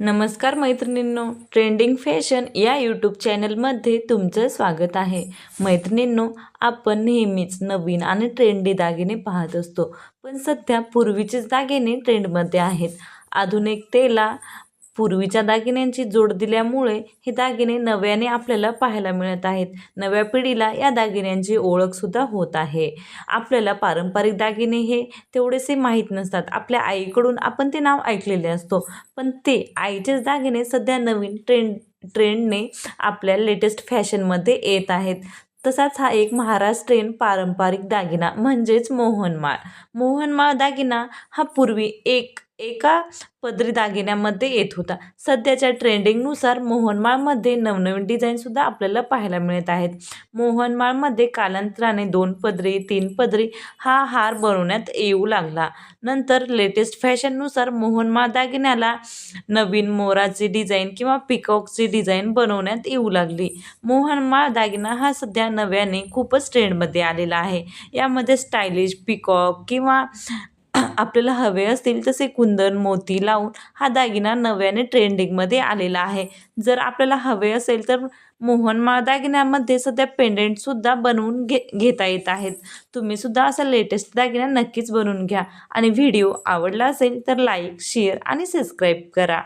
नमस्कार मैत्रिणींनो trending fashion या यूट्यूब चॅनलमध्ये तुमचं स्वागत आहे. मैत्रिणींनो आपण नेहमीच नवीन आणि ट्रेंडी दागिने पाहत असतो पण सध्या पूर्वीचेच दागिने ट्रेंडमध्ये आहेत. आधुनिकतेला पूर्वीच्या दागिन्यांची जोड दिल्यामुळे हे दागिने नव्याने आपल्याला पाहायला मिळत आहेत. नव्या पिढीला या दागिन्यांची ओळखसुद्धा होत आहे. आपल्याला पारंपरिक दागिने हे तेवढेसे माहीत नसतात. आपल्या आईकडून आपण ते नाव ऐकलेले असतो. पण ते आईचेच दागिने सध्या नवीन ट्रेंड ट्रेंडने आपल्या लेटेस्ट फॅशनमध्ये येत आहेत. तसाच हा एक महाराष्ट्रीयन पारंपरिक दागिना म्हणजेच मोहनमाळ. मोहनमाळ दागिना हा पूर्वी एक एका पदरी दागिन्यामध्ये येत होता. सध्याच्या ट्रेंडिंगनुसार मोहनमाळमध्ये नवनवीन डिझाईनसुद्धा आपल्याला पाहायला मिळत आहेत. मोहनमाळमध्ये कालांतराने दोन पदरी तीन पदरी हा हार बनवण्यात येऊ लागला. नंतर लेटेस्ट फॅशननुसार मोहनमाळ दागिन्याला नवीन मोराची डिझाईन किंवा पिकॉकची डिझाईन बनवण्यात येऊ लागली. मोहनमाळ दागिना हा सध्या नव्याने खूपच ट्रेंडमध्ये आलेला आहे. यामध्ये स्टायलिश पिकॉक किंवा आपल्याला हवे असतील तसे कुंदन मोती लावून हा दागिना नव्याने ट्रेंडिंगमध्ये आलेला आहे. जर आपल्याला हवे असेल तर मोहनमाळ दागिन्यामध्ये सध्या पेंडेंटसुद्धा बनवून घे घेता येत आहेत. तुम्हीसुद्धा असा लेटेस्ट दागिना नक्कीच बनवून घ्या. आणि व्हिडिओ आवडला असेल तर लाईक शेअर आणि सबस्क्राईब करा.